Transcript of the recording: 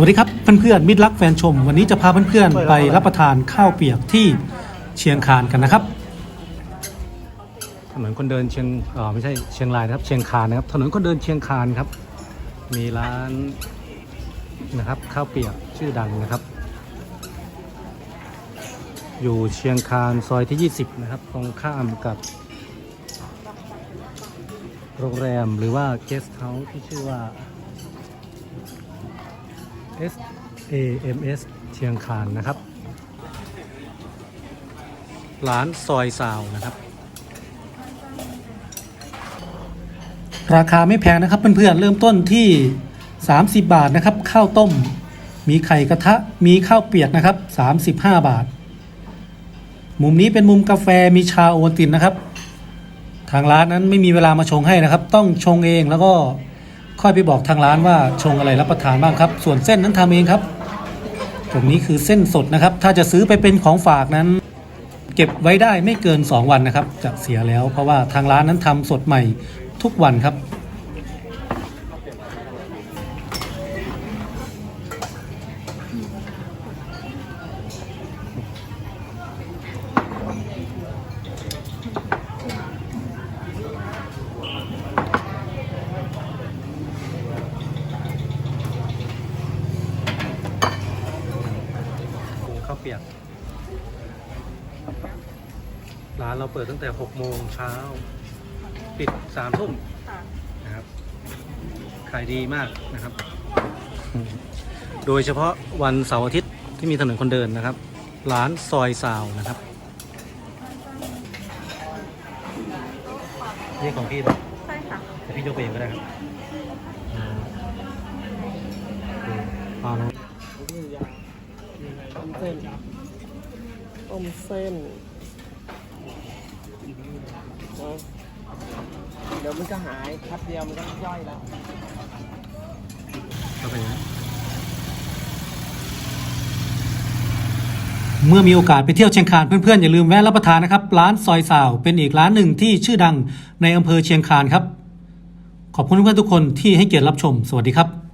วัสดีครับเพื่อนๆมิตรรักแฟนชม วันนี้จะพาเพื่อนๆไปรับประทานข้าวเปียกที่เชียงคานกันนะครับ ถนนคนเดินเชียงเออไม่ใช่เชียงรายนะครับ เชียงคานนะครับ ถนนคนเดินเชียงคานครับ มีร้านนะครับข้าวเปียกชื่อดังนะครับ อยู่เชียงคานซอยที่ 20 นะครับ ตรงข้ามกับ โรงแรมหรือว่าเกสต์เฮาส์ที่ชื่อว่า S A M S เชียงคานนะครับ ร้านซอยซาวนะครับ ราคาไม่แพงนะครับเพื่อนๆเริ่มต้นที่ 30 บาทนะครับ ข้าวต้ม มีไข่กระทะมีข้าวเปียกนะครับ 35 บาท มุมนี้เป็นมุมกาแฟมีชาโอวตินนะครับ ทางร้านนั้นไม่มีเวลามาชงให้นะครับ ต้องชงเองแล้วก็ ค่อยไปบอกทางร้านว่าชงอะไรรับประทานบ้างครับ ส่วนเส้นนั้นทำเองครับตรงนี้คือเส้นสดนะครับ ถ้าจะซื้อไปเป็นของฝากนั้น เก็บไว้ได้ไม่เกิน 2 วันนะครับ จะเสียแล้วเพราะว่าทางร้านนั้นทำสดใหม่ทุกวันครับ ข้าวเปียก ร้านเราเปิดตั้งแต่ 6 โมงเช้า ปิด 3 ทุ่มนะครับ ขายดีมากนะครับ โดยเฉพาะวันเสาร์อาทิตย์ที่มีถนนคนเดินนะครับ ร้านซอยซาวนะครับ นี่ของพี่นะใช่ค่ะแต่พี่ยกไปเองก็ได้ครับอ่า ต้มเส้นต้มเส้นนะเดี๋ยวมันจะหายแป๊บเดียวมันก็ย่อยแล้วเข้าไปนเมื่อมีโอกาสไปเที่ยวเชียงคานเพื่อนๆอย่าลืมแวะรับประทานนะครับ ร้านซอยสาวเป็นอีกร้านหนึ่งที่ชื่อดังในอำเภอเชียงคานครับ ขอบคุณเพื่อนๆทุกคนที่ให้เกียรติรับชม สวัสดีครับ